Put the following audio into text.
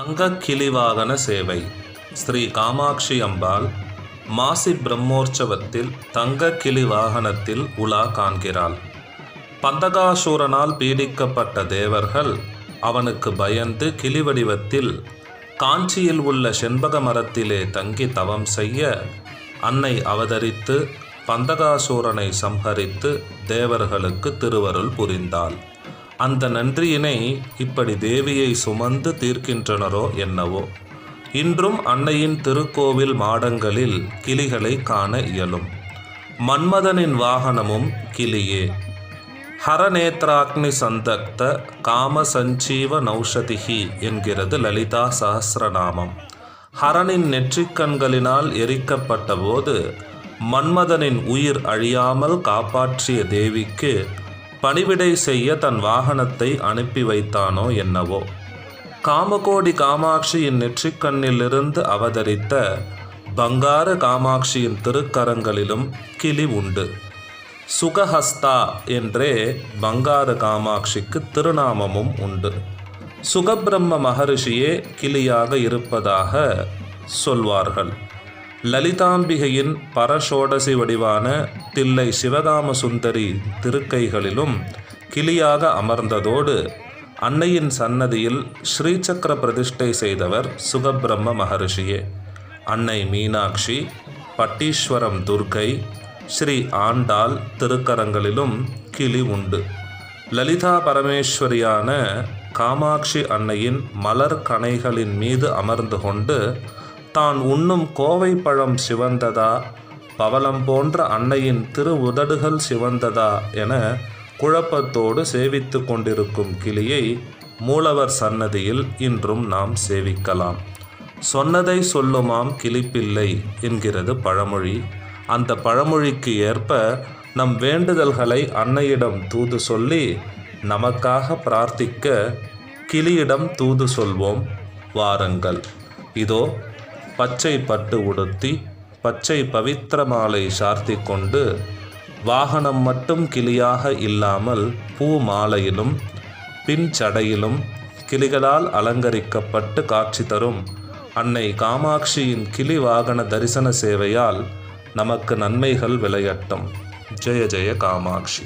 தங்க சேவை. ஸ்ரீ காமாட்சி அம்பாள் மாசி பிரம்மோற்சவத்தில் தங்கக்கிளி கிளி வாகனத்தில் உலா காண்கிறாள். பந்தகாசூரனால் பீடிக்கப்பட்ட தேவர்கள் அவனுக்கு பயந்து கிளி வடிவத்தில் காஞ்சியில் உள்ள செண்பக மரத்திலே தங்கி தவம் செய்ய அன்னை அவதரித்து பந்தகாசூரனை சம்ஹரித்து தேவர்களுக்கு திருவருள் புரிந்தாள். அந்த நன்றியினை இப்படி தேவியை சுமந்து தீர்க்கின்றனரோ என்னவோ? இன்றும் அன்னையின் திருக்கோவில் மாடங்களில் கிளிகளை காண இயலும். மன்மதனின் வாகனமும் கிளியே. ஹரநேத்ராக்னி சந்தக்த காம சஞ்சீவ நௌஷதிகி என்கிறது லலிதா சஹஸ்ரநாமம் ஹரனின் நெற்றிக்கண்களினால் எரிக்கப்பட்ட போது மன்மதனின் உயிர் அழியாமல் காப்பாற்றிய தேவிக்கு பணிவிடை செய்ய தன் வாகனத்தை அனுப்பி வைத்தானோ என்னவோ. காமகோடி காமாட்சியின் நெற்றிக்கண்ணிலிருந்து அவதரித்த பங்கார காமாட்சியின் திருக்கரங்களிலும் கிளி உண்டு. சுகஹஸ்தா என்றே பங்கார காமாட்சிக்கு திருநாமமும் உண்டு. சுகபிரம்ம மகரிஷியே கிளியாக இருப்பதாக சொல்வார்கள். லலிதாம்பிகையின் பரஷோடசி வடிவான தில்லை சிவகாம சுந்தரி திருக்கைகளிலும் கிளியாக அமர்ந்ததோடு அன்னையின் சன்னதியில் ஸ்ரீசக்கர பிரதிஷ்டை செய்தவர் சுகபிரம்ம மகரிஷியே. அன்னை மீனாட்சி பட்டீஸ்வரம் துர்க்கை ஸ்ரீ ஆண்டாள் திருக்கரங்களிலும் கிளி உண்டு. லலிதா பரமேஸ்வரியான காமாட்சி அன்னையின் மலர் கணைகளின் மீது அமர்ந்து கொண்டு தான் உண்ணும் கோவை பழம் சிவந்ததா? பவளம் போன்ற அன்னையின் திரு உதடுகள் சிவந்ததா? என குழப்பத்தோடு சேவித்து கொண்டிருக்கும் கிளியை மூலவர் சன்னதியில் இன்றும் நாம் சேவிக்கலாம். சொன்னதை சொல்லுமாம் கிளிப்பில்லை என்கிறது பழமொழி. அந்த பழமொழிக்கு ஏற்ப நம் வேண்டுதல்களை அன்னையிடம் தூது சொல்லி நமக்காக பிரார்த்திக்க கிளியிடம் தூது சொல்வோம். வாருங்கள். இதோ பச்சை பட்டு உடுத்தி பச்சை பவித்திர மாலை சார்த்தி கொண்டு வாகனம் மட்டும் கிளியாக இல்லாமல் பூ மாலையிலும் பின் சடையிலும் கிளிகளால் அலங்கரிக்கப்பட்டு காட்சி தரும். அன்னை காமாட்சியின் கிளி வாகன தரிசன சேவையால் நமக்கு நன்மைகள் விளையட்டும். ஜெய ஜெய காமாட்சி.